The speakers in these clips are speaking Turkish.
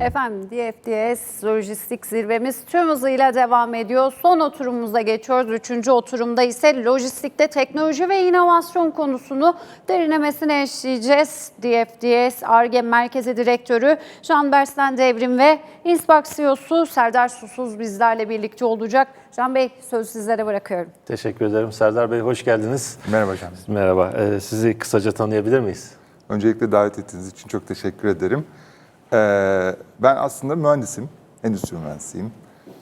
Efendim DFDS lojistik zirvemiz tüm hızıyla devam ediyor. Son oturumumuza geçiyoruz. Üçüncü oturumda ise lojistikte teknoloji ve inovasyon konusunu derinlemesine eşleyeceğiz. DFDS ARGE Merkezi Direktörü Can Berslen Devrim ve Inspark CEO'su Serdar Susuz bizlerle birlikte olacak. Can Bey söz sizlere bırakıyorum. Teşekkür ederim. Serdar Bey hoş geldiniz. Merhaba hocam. Merhaba. Ee, sizi kısaca tanıyabilir miyiz? Öncelikle davet ettiğiniz için çok teşekkür ederim. Ee, ben aslında mühendisim, endüstri mühendisiyim.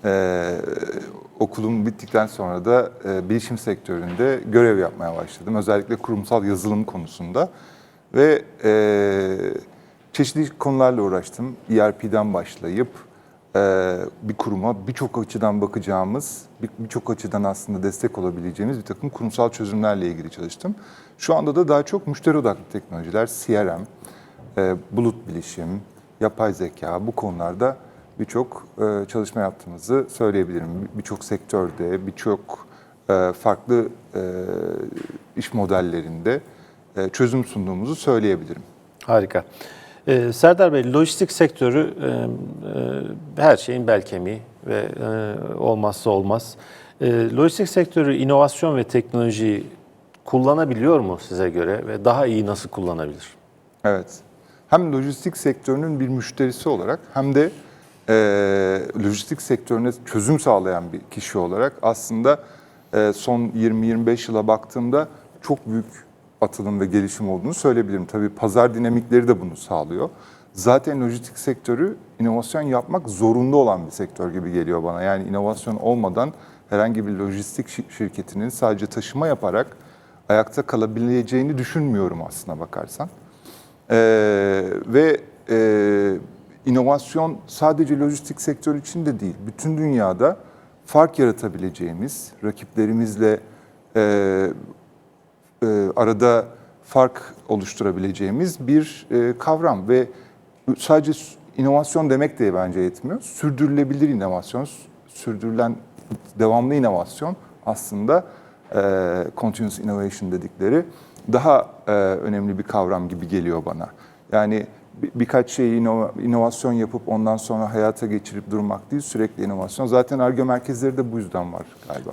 Ee, okulum bittikten sonra da e, bilişim sektöründe görev yapmaya başladım. Özellikle kurumsal yazılım konusunda. Ve e, çeşitli konularla uğraştım. ERP'den başlayıp e, bir kuruma birçok açıdan bakacağımız, bir- birçok açıdan aslında destek olabileceğimiz bir takım kurumsal çözümlerle ilgili çalıştım. Şu anda da daha çok müşteri odaklı teknolojiler, CRM, e, bulut bilişim, yapay zeka bu konularda birçok e, çalışma yaptığımızı söyleyebilirim. Birçok sektörde, birçok e, farklı e, iş modellerinde e, çözüm sunduğumuzu söyleyebilirim. Harika. Ee, Serdar Bey, lojistik sektörü e, e, her şeyin bel kemiği ve e, olmazsa olmaz. E, lojistik sektörü inovasyon ve teknolojiyi kullanabiliyor mu size göre ve daha iyi nasıl kullanabilir? Evet. Hem lojistik sektörünün bir müşterisi olarak hem de e, lojistik sektörüne çözüm sağlayan bir kişi olarak aslında e, son 20-25 yıla baktığımda çok büyük atılım ve gelişim olduğunu söyleyebilirim. Tabii pazar dinamikleri de bunu sağlıyor. Zaten lojistik sektörü inovasyon yapmak zorunda olan bir sektör gibi geliyor bana. Yani inovasyon olmadan herhangi bir lojistik şi- şirketinin sadece taşıma yaparak ayakta kalabileceğini düşünmüyorum aslına bakarsan. Ee, ve e, inovasyon sadece lojistik sektör için de değil, bütün dünyada fark yaratabileceğimiz, rakiplerimizle e, e, arada fark oluşturabileceğimiz bir e, kavram ve sadece inovasyon demek de bence yetmiyor. Sürdürülebilir inovasyon, sürdürülen devamlı inovasyon aslında e, continuous innovation dedikleri daha e, önemli bir kavram gibi geliyor bana. Yani bir- birkaç şeyi inova- inovasyon yapıp ondan sonra hayata geçirip durmak değil, sürekli inovasyon. Zaten ARGE merkezleri de bu yüzden var galiba.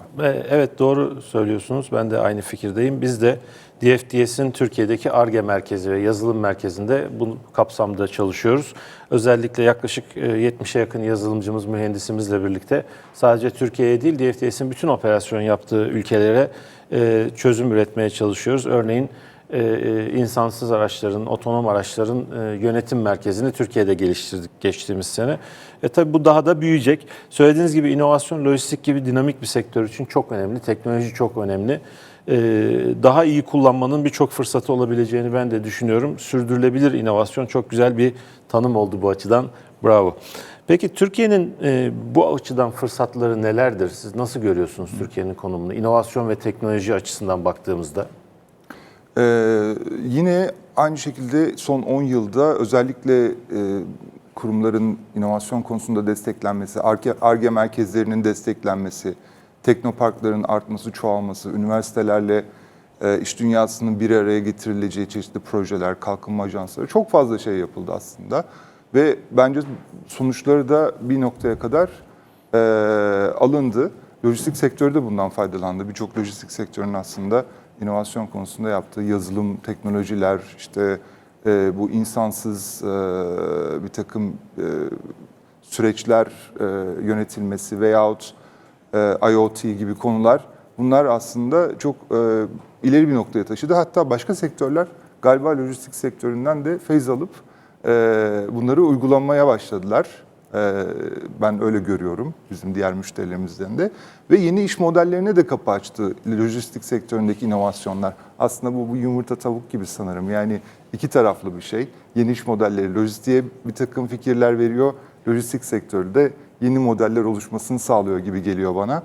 Evet doğru söylüyorsunuz. Ben de aynı fikirdeyim. Biz de DFDS'in Türkiye'deki ARGE merkezi ve yazılım merkezinde bu kapsamda çalışıyoruz. Özellikle yaklaşık e, 70'e yakın yazılımcımız, mühendisimizle birlikte sadece Türkiye'ye değil DFDS'in bütün operasyon yaptığı ülkelere e, çözüm üretmeye çalışıyoruz. Örneğin e, e, insansız araçların, otonom araçların e, yönetim merkezini Türkiye'de geliştirdik geçtiğimiz sene. E tabii bu daha da büyüyecek. Söylediğiniz gibi inovasyon, lojistik gibi dinamik bir sektör için çok önemli. Teknoloji çok önemli. E, daha iyi kullanmanın birçok fırsatı olabileceğini ben de düşünüyorum. Sürdürülebilir inovasyon çok güzel bir tanım oldu bu açıdan. Bravo. Peki Türkiye'nin e, bu açıdan fırsatları nelerdir? Siz nasıl görüyorsunuz Türkiye'nin konumunu? İnovasyon ve teknoloji açısından baktığımızda. Ee, yine aynı şekilde son 10 yılda özellikle e, kurumların inovasyon konusunda desteklenmesi, ARGE, merkezlerinin desteklenmesi, teknoparkların artması, çoğalması, üniversitelerle e, iş dünyasının bir araya getirileceği çeşitli projeler, kalkınma ajansları çok fazla şey yapıldı aslında. Ve bence sonuçları da bir noktaya kadar e, alındı. Lojistik sektörü de bundan faydalandı. Birçok lojistik sektörünün aslında inovasyon konusunda yaptığı yazılım, teknolojiler, işte e, bu insansız e, bir takım e, süreçler e, yönetilmesi veyahut e, IoT gibi konular bunlar aslında çok e, ileri bir noktaya taşıdı. Hatta başka sektörler galiba lojistik sektöründen de feyz alıp e, bunları uygulamaya başladılar. E, ben öyle görüyorum bizim diğer müşterilerimizden de. Ve yeni iş modellerine de kapı açtı lojistik sektöründeki inovasyonlar. Aslında bu, bu yumurta tavuk gibi sanırım. Yani iki taraflı bir şey. Yeni iş modelleri lojistiğe bir takım fikirler veriyor. Lojistik sektörü de yeni modeller oluşmasını sağlıyor gibi geliyor bana.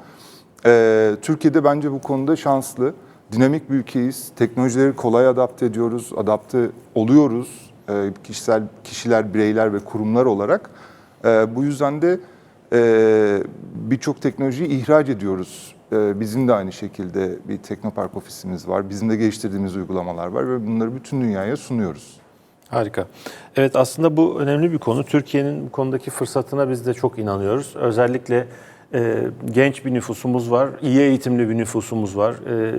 Ee, Türkiye'de bence bu konuda şanslı. Dinamik bir ülkeyiz. Teknolojileri kolay adapte ediyoruz, adapte oluyoruz. Ee, kişisel kişiler, bireyler ve kurumlar olarak. Ee, bu yüzden de e, birçok teknolojiyi ihraç ediyoruz. Ee, bizim de aynı şekilde bir teknopark ofisimiz var. Bizim de geliştirdiğimiz uygulamalar var ve bunları bütün dünyaya sunuyoruz. Harika. Evet aslında bu önemli bir konu. Türkiye'nin bu konudaki fırsatına biz de çok inanıyoruz. Özellikle e, genç bir nüfusumuz var, iyi eğitimli bir nüfusumuz var. E,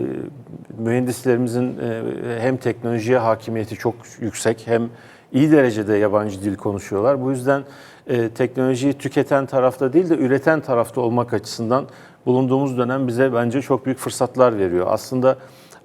mühendislerimizin e, hem teknolojiye hakimiyeti çok yüksek hem iyi derecede yabancı dil konuşuyorlar. Bu yüzden e, teknolojiyi tüketen tarafta değil de üreten tarafta olmak açısından bulunduğumuz dönem bize bence çok büyük fırsatlar veriyor. Aslında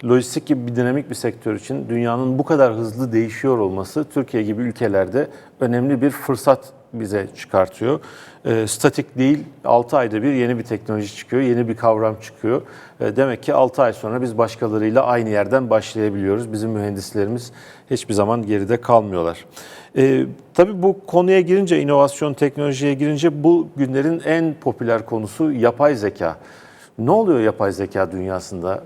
lojistik gibi bir dinamik bir sektör için dünyanın bu kadar hızlı değişiyor olması Türkiye gibi ülkelerde önemli bir fırsat bize çıkartıyor. E, statik değil, 6 ayda bir yeni bir teknoloji çıkıyor, yeni bir kavram çıkıyor. E, demek ki 6 ay sonra biz başkalarıyla aynı yerden başlayabiliyoruz. Bizim mühendislerimiz hiçbir zaman geride kalmıyorlar. E, tabii bu konuya girince, inovasyon, teknolojiye girince bu günlerin en popüler konusu yapay zeka. Ne oluyor yapay zeka dünyasında?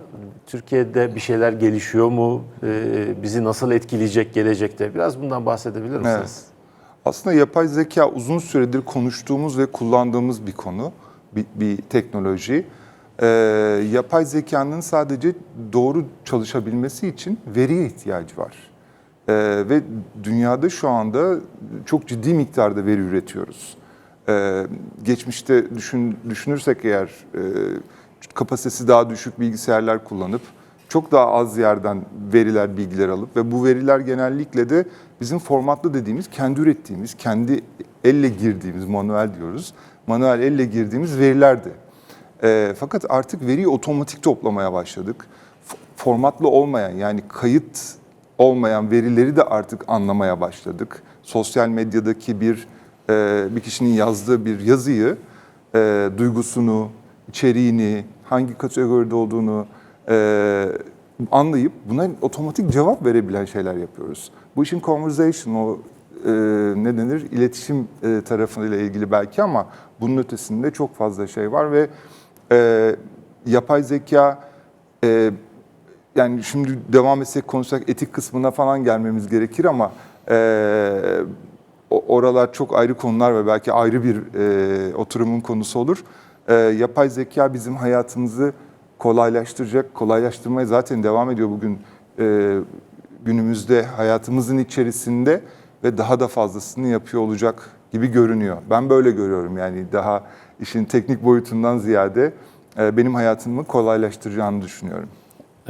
Türkiye'de bir şeyler gelişiyor mu? Ee, bizi nasıl etkileyecek gelecekte? Biraz bundan bahsedebilir misiniz? Evet. Aslında yapay zeka uzun süredir konuştuğumuz ve kullandığımız bir konu, bir, bir teknoloji. Ee, yapay zekanın sadece doğru çalışabilmesi için veriye ihtiyacı var. Ee, ve dünyada şu anda çok ciddi miktarda veri üretiyoruz. Ee, geçmişte düşün, düşünürsek eğer e, kapasitesi daha düşük bilgisayarlar kullanıp çok daha az yerden veriler, bilgiler alıp ve bu veriler genellikle de bizim formatlı dediğimiz, kendi ürettiğimiz, kendi elle girdiğimiz, manuel diyoruz, manuel elle girdiğimiz verilerdi. Ee, fakat artık veriyi otomatik toplamaya başladık. Formatlı olmayan yani kayıt olmayan verileri de artık anlamaya başladık. Sosyal medyadaki bir e, bir kişinin yazdığı bir yazıyı, e, duygusunu, içeriğini, hangi kategoride olduğunu e, anlayıp buna otomatik cevap verebilen şeyler yapıyoruz. Bu işin conversation, o e, ne denir, iletişim e, tarafıyla ilgili belki ama bunun ötesinde çok fazla şey var ve e, yapay zeka e, yani şimdi devam etsek konuşsak etik kısmına falan gelmemiz gerekir ama e, oralar çok ayrı konular ve belki ayrı bir e, oturumun konusu olur. E, yapay zeka bizim hayatımızı kolaylaştıracak, kolaylaştırmaya zaten devam ediyor bugün e, günümüzde hayatımızın içerisinde ve daha da fazlasını yapıyor olacak gibi görünüyor. Ben böyle görüyorum yani daha işin teknik boyutundan ziyade e, benim hayatımı kolaylaştıracağını düşünüyorum.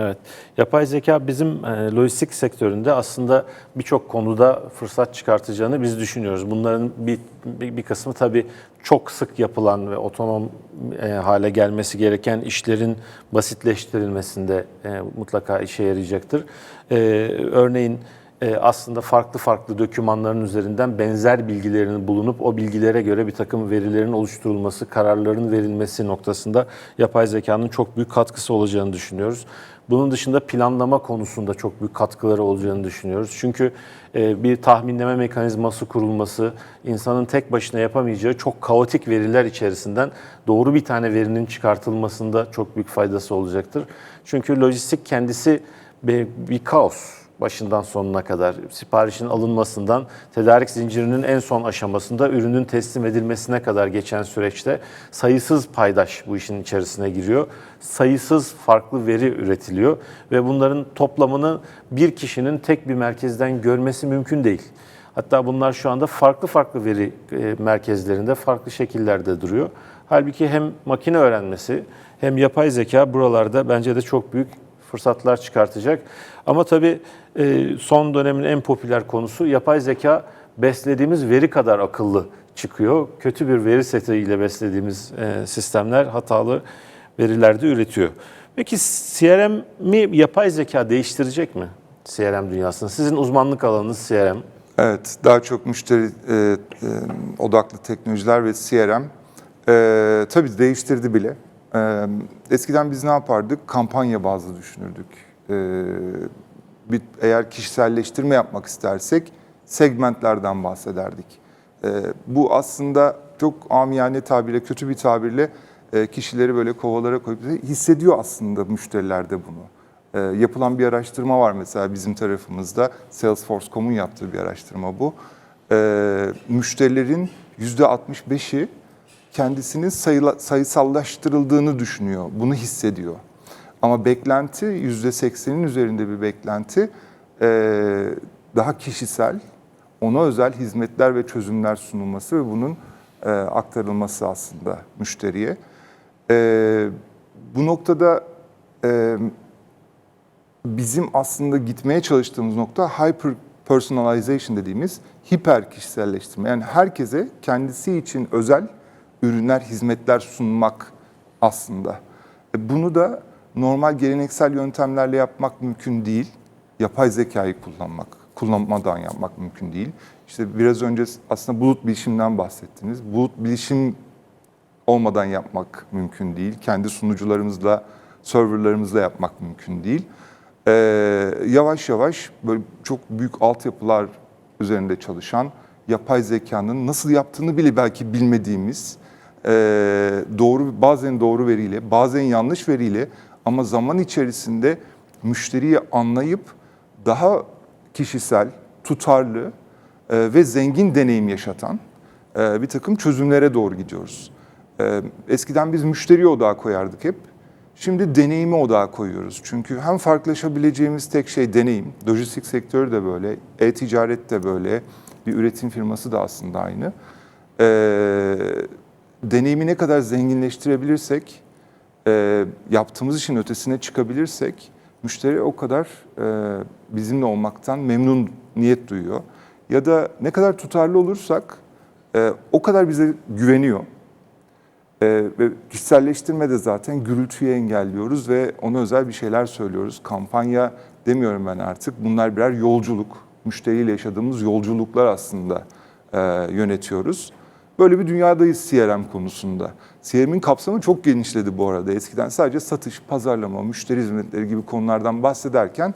Evet. Yapay zeka bizim e, lojistik sektöründe aslında birçok konuda fırsat çıkartacağını biz düşünüyoruz. Bunların bir, bir, bir kısmı tabii çok sık yapılan ve otonom e, hale gelmesi gereken işlerin basitleştirilmesinde e, mutlaka işe yarayacaktır. E, örneğin e, aslında farklı farklı dokümanların üzerinden benzer bilgilerin bulunup o bilgilere göre bir takım verilerin oluşturulması, kararların verilmesi noktasında yapay zekanın çok büyük katkısı olacağını düşünüyoruz. Bunun dışında planlama konusunda çok büyük katkıları olacağını düşünüyoruz. Çünkü e, bir tahminleme mekanizması kurulması, insanın tek başına yapamayacağı çok kaotik veriler içerisinden doğru bir tane verinin çıkartılmasında çok büyük faydası olacaktır. Çünkü lojistik kendisi bir, bir kaos başından sonuna kadar siparişin alınmasından tedarik zincirinin en son aşamasında ürünün teslim edilmesine kadar geçen süreçte sayısız paydaş bu işin içerisine giriyor. Sayısız farklı veri üretiliyor ve bunların toplamını bir kişinin tek bir merkezden görmesi mümkün değil. Hatta bunlar şu anda farklı farklı veri e, merkezlerinde farklı şekillerde duruyor. Halbuki hem makine öğrenmesi hem yapay zeka buralarda bence de çok büyük fırsatlar çıkartacak. Ama tabii e, son dönemin en popüler konusu yapay zeka beslediğimiz veri kadar akıllı çıkıyor. Kötü bir veri setiyle beslediğimiz e, sistemler hatalı veriler de üretiyor. Peki CRM'i yapay zeka değiştirecek mi? CRM dünyasını. Sizin uzmanlık alanınız CRM. Evet, daha çok müşteri e, e, odaklı teknolojiler ve CRM e, tabii değiştirdi bile. E, eskiden biz ne yapardık? Kampanya bazlı düşünürdük. E, bir, eğer kişiselleştirme yapmak istersek segmentlerden bahsederdik. E, bu aslında çok amiyane tabirle, kötü bir tabirle e, kişileri böyle kovalara koyup hissediyor aslında müşteriler de bunu. E, yapılan bir araştırma var mesela bizim tarafımızda. Salesforce.com'un yaptığı bir araştırma bu. E, müşterilerin %65'i kendisinin sayısallaştırıldığını düşünüyor, bunu hissediyor. Ama beklenti %80'in üzerinde bir beklenti. Daha kişisel, ona özel hizmetler ve çözümler sunulması ve bunun aktarılması aslında müşteriye. Bu noktada bizim aslında gitmeye çalıştığımız nokta hyper personalization dediğimiz hiper kişiselleştirme. Yani herkese kendisi için özel ürünler, hizmetler sunmak aslında. E, Bunu da normal geleneksel yöntemlerle yapmak mümkün değil. Yapay zekayı kullanmak, kullanmadan yapmak mümkün değil. İşte biraz önce aslında bulut bilişimden bahsettiniz. Bulut bilişim olmadan yapmak mümkün değil. Kendi sunucularımızla, serverlarımızla yapmak mümkün değil. Ee, yavaş yavaş böyle çok büyük altyapılar üzerinde çalışan, yapay zekanın nasıl yaptığını bile belki bilmediğimiz, doğru bazen doğru veriyle, bazen yanlış veriyle ama zaman içerisinde müşteriyi anlayıp daha kişisel, tutarlı e, ve zengin deneyim yaşatan e, bir takım çözümlere doğru gidiyoruz. E, Eskiden biz müşteri odağı koyardık hep. Şimdi deneyimi odağa koyuyoruz. Çünkü hem farklılaşabileceğimiz tek şey deneyim. Lojistik sektörü de böyle, e-ticaret de böyle, bir üretim firması da aslında aynı. E, deneyimi ne kadar zenginleştirebilirsek, e, yaptığımız işin ötesine çıkabilirsek, müşteri o kadar e, bizimle olmaktan memnun niyet duyuyor. Ya da ne kadar tutarlı olursak e, o kadar bize güveniyor. Ee, ve kişiselleştirme de zaten gürültüyü engelliyoruz ve ona özel bir şeyler söylüyoruz. Kampanya demiyorum ben artık. Bunlar birer yolculuk. Müşteriyle yaşadığımız yolculuklar aslında e, yönetiyoruz. Böyle bir dünyadayız CRM konusunda. CRM'in kapsamı çok genişledi bu arada. Eskiden sadece satış, pazarlama, müşteri hizmetleri gibi konulardan bahsederken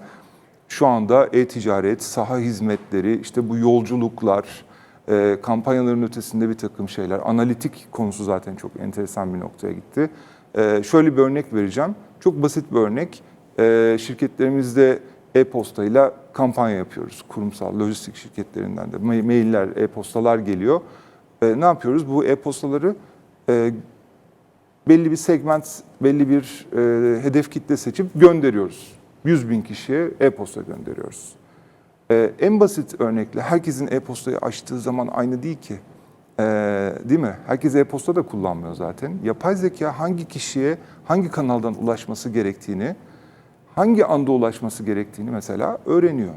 şu anda e-ticaret, saha hizmetleri, işte bu yolculuklar, e, kampanyaların ötesinde bir takım şeyler. Analitik konusu zaten çok enteresan bir noktaya gitti. E, şöyle bir örnek vereceğim. Çok basit bir örnek. E, şirketlerimizde e-postayla kampanya yapıyoruz. Kurumsal, lojistik şirketlerinden de ma- mailler, e-postalar geliyor. E, ne yapıyoruz? Bu e-postaları e, belli bir segment, belli bir e, hedef kitle seçip gönderiyoruz. 100 bin kişiye e-posta gönderiyoruz. Ee, en basit örnekle herkesin e-postayı açtığı zaman aynı değil ki. Ee, değil mi? Herkes e-posta da kullanmıyor zaten. Yapay zeka hangi kişiye hangi kanaldan ulaşması gerektiğini, hangi anda ulaşması gerektiğini mesela öğreniyor.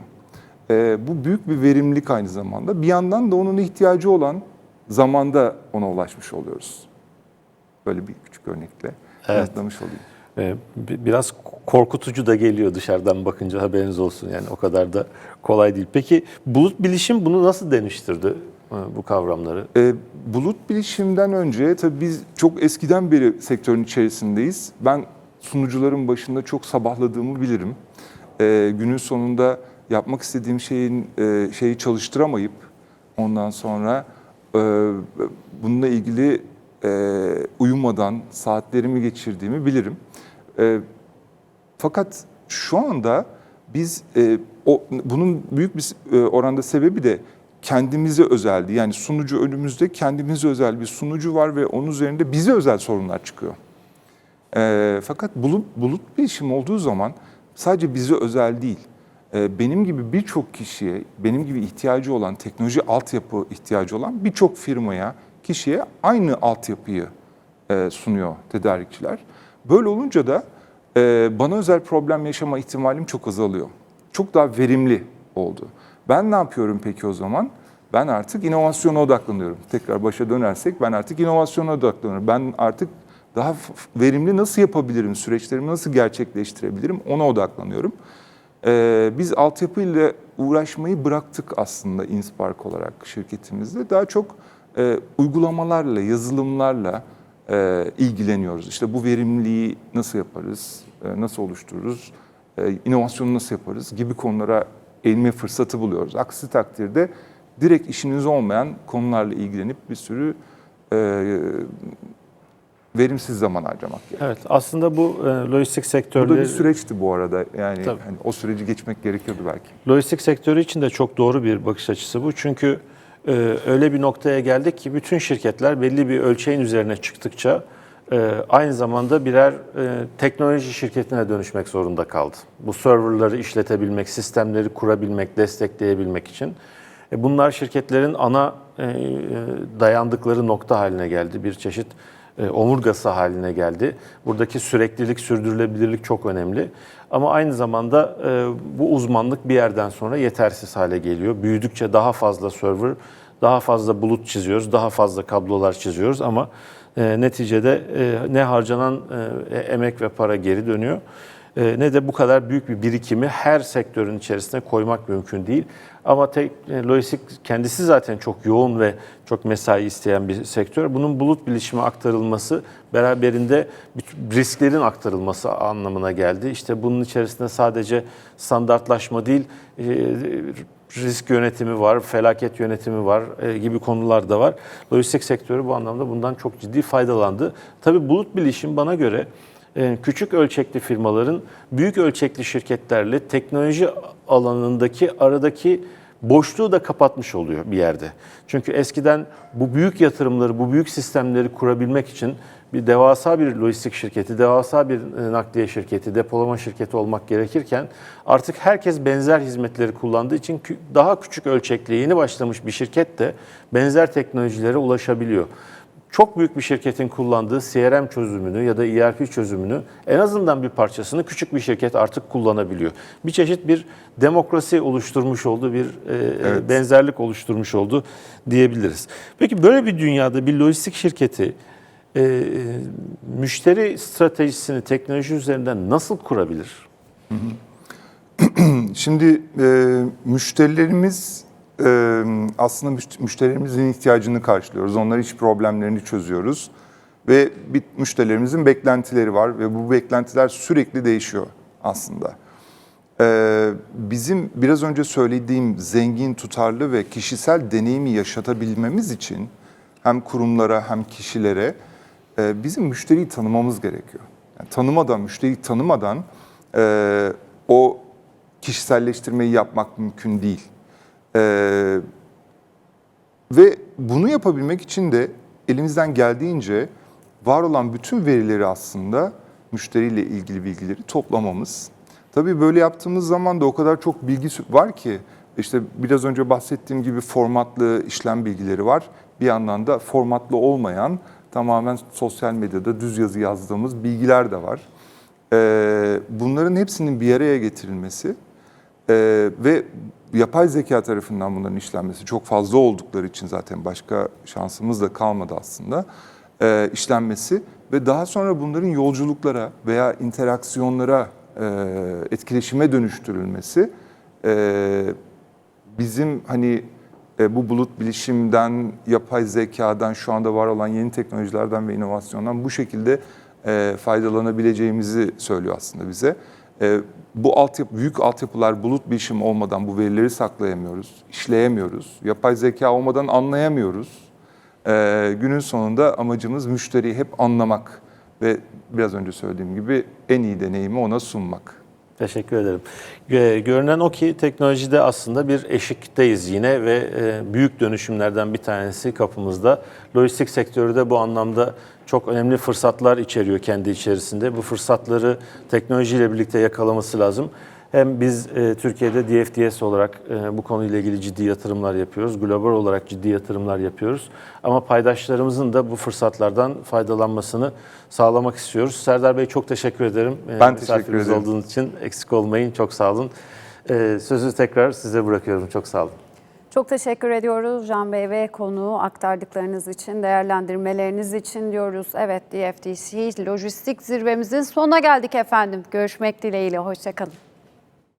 Ee, bu büyük bir verimlilik aynı zamanda. Bir yandan da onun ihtiyacı olan zamanda ona ulaşmış oluyoruz. Böyle bir küçük örnekle Evet. yanıtlamış olayım. Ee, bi- Biraz korkutucu da geliyor dışarıdan bakınca haberiniz olsun yani o kadar da kolay değil. Peki bulut bilişim bunu nasıl dönüştürdü e, bu kavramları? E, bulut bilişimden önce tabii biz çok eskiden beri sektörün içerisindeyiz. Ben sunucuların başında çok sabahladığımı bilirim. E, günün sonunda yapmak istediğim şeyin e, şeyi çalıştıramayıp ondan sonra bununla ilgili e, uyumadan saatlerimi geçirdiğimi bilirim. E, fakat şu anda biz e, bunun büyük bir e, oranda sebebi de kendimize özeldi. Yani sunucu önümüzde kendimize özel bir sunucu var ve onun üzerinde bize özel sorunlar çıkıyor. E, fakat bulut, bulut bilişim olduğu zaman sadece bize özel değil. E, benim gibi birçok kişiye, benim gibi ihtiyacı olan, teknoloji altyapı ihtiyacı olan birçok firmaya, kişiye aynı altyapıyı e, sunuyor tedarikçiler. Böyle olunca da e, bana özel problem yaşama ihtimalim çok azalıyor. Çok daha verimli oldu. Ben ne yapıyorum peki o zaman? Ben artık inovasyona odaklanıyorum. Tekrar başa dönersek ben artık inovasyona odaklanıyorum. Ben artık daha verimli nasıl yapabilirim, süreçlerimi nasıl gerçekleştirebilirim ona odaklanıyorum. Ee, biz altyapıyla uğraşmayı bıraktık aslında Inspark olarak şirketimizde. Daha çok e, uygulamalarla, yazılımlarla e, ilgileniyoruz. İşte bu verimliliği nasıl yaparız, e, nasıl oluştururuz, e, inovasyonu nasıl yaparız gibi konulara eğilme fırsatı buluyoruz. Aksi takdirde direkt işiniz olmayan konularla ilgilenip bir sürü e, verimsiz zaman harcamak gerekiyor. Evet aslında bu e, lojistik Bu da sektörleri bir süreçti bu arada. Yani Tabii. hani o süreci geçmek gerekiyordu belki. Lojistik sektörü için de çok doğru bir bakış açısı bu. Çünkü e, öyle bir noktaya geldik ki bütün şirketler belli bir ölçeğin üzerine çıktıkça e, aynı zamanda birer e, teknoloji şirketine dönüşmek zorunda kaldı. Bu serverları işletebilmek, sistemleri kurabilmek, destekleyebilmek için. E, bunlar şirketlerin ana e, e, dayandıkları nokta haline geldi. Bir çeşit omurgası haline geldi. Buradaki süreklilik, sürdürülebilirlik çok önemli. Ama aynı zamanda e, bu uzmanlık bir yerden sonra yetersiz hale geliyor. Büyüdükçe daha fazla server, daha fazla bulut çiziyoruz, daha fazla kablolar çiziyoruz ama e, neticede e, ne harcanan e, emek ve para geri dönüyor e, ne de bu kadar büyük bir birikimi her sektörün içerisine koymak mümkün değil. Ama tek, e, lojistik kendisi zaten çok yoğun ve çok mesai isteyen bir sektör. Bunun bulut bilişime aktarılması beraberinde risklerin aktarılması anlamına geldi. İşte bunun içerisinde sadece standartlaşma değil, e, risk yönetimi var, felaket yönetimi var e, gibi konular da var. Lojistik sektörü bu anlamda bundan çok ciddi faydalandı. Tabii bulut bilişim bana göre küçük ölçekli firmaların büyük ölçekli şirketlerle teknoloji alanındaki aradaki boşluğu da kapatmış oluyor bir yerde. Çünkü eskiden bu büyük yatırımları, bu büyük sistemleri kurabilmek için bir devasa bir lojistik şirketi, devasa bir e, nakliye şirketi, depolama şirketi olmak gerekirken artık herkes benzer hizmetleri kullandığı için daha küçük ölçekli yeni başlamış bir şirket de benzer teknolojilere ulaşabiliyor çok büyük bir şirketin kullandığı CRM çözümünü ya da ERP çözümünü en azından bir parçasını küçük bir şirket artık kullanabiliyor. Bir çeşit bir demokrasi oluşturmuş oldu, bir e, benzerlik oluşturmuş oldu diyebiliriz. Peki böyle bir dünyada bir lojistik şirketi e, müşteri stratejisini teknoloji üzerinden nasıl kurabilir? Şimdi e, müşterilerimiz aslında müş- müşterilerimizin ihtiyacını karşılıyoruz. Onların iş problemlerini çözüyoruz. Ve bir müşterilerimizin beklentileri var ve bu beklentiler sürekli değişiyor aslında. Bizim biraz önce söylediğim zengin, tutarlı ve kişisel deneyimi yaşatabilmemiz için hem kurumlara hem kişilere bizim müşteriyi tanımamız gerekiyor. Yani tanımadan, müşteriyi tanımadan o kişiselleştirmeyi yapmak mümkün değil. Ee, ve bunu yapabilmek için de elimizden geldiğince var olan bütün verileri aslında müşteriyle ilgili bilgileri toplamamız. Tabii böyle yaptığımız zaman da o kadar çok bilgi var ki işte biraz önce bahsettiğim gibi formatlı işlem bilgileri var. Bir yandan da formatlı olmayan tamamen sosyal medyada düz yazı yazdığımız bilgiler de var. Ee, bunların hepsinin bir araya getirilmesi ee, ve yapay zeka tarafından bunların işlenmesi çok fazla oldukları için zaten başka şansımız da kalmadı aslında ee, işlenmesi ve daha sonra bunların yolculuklara veya interaksiyonlara, e, etkileşime dönüştürülmesi e, bizim hani e, bu bulut bilişimden, yapay zekadan, şu anda var olan yeni teknolojilerden ve inovasyondan bu şekilde e, faydalanabileceğimizi söylüyor aslında bize. E, bu altyapı, büyük altyapılar bulut bilişim olmadan bu verileri saklayamıyoruz, işleyemiyoruz. Yapay zeka olmadan anlayamıyoruz. E, günün sonunda amacımız müşteriyi hep anlamak ve biraz önce söylediğim gibi en iyi deneyimi ona sunmak. Teşekkür ederim. Gö- Görünen o ki teknolojide aslında bir eşikteyiz yine ve e, büyük dönüşümlerden bir tanesi kapımızda. Lojistik sektörü de bu anlamda çok önemli fırsatlar içeriyor kendi içerisinde. Bu fırsatları teknolojiyle birlikte yakalaması lazım. Hem biz e, Türkiye'de DFDS olarak e, bu konuyla ilgili ciddi yatırımlar yapıyoruz. Global olarak ciddi yatırımlar yapıyoruz. Ama paydaşlarımızın da bu fırsatlardan faydalanmasını sağlamak istiyoruz. Serdar Bey çok teşekkür ederim. E, Ben teşekkür ederim. olduğunuz için eksik olmayın. Çok sağ olun. E, sözü tekrar size bırakıyorum. Çok sağ olun. Çok teşekkür ediyoruz Can Bey ve konuğu aktardıklarınız için, değerlendirmeleriniz için diyoruz. Evet DFTC lojistik zirvemizin sonuna geldik efendim. Görüşmek dileğiyle. Hoşçakalın.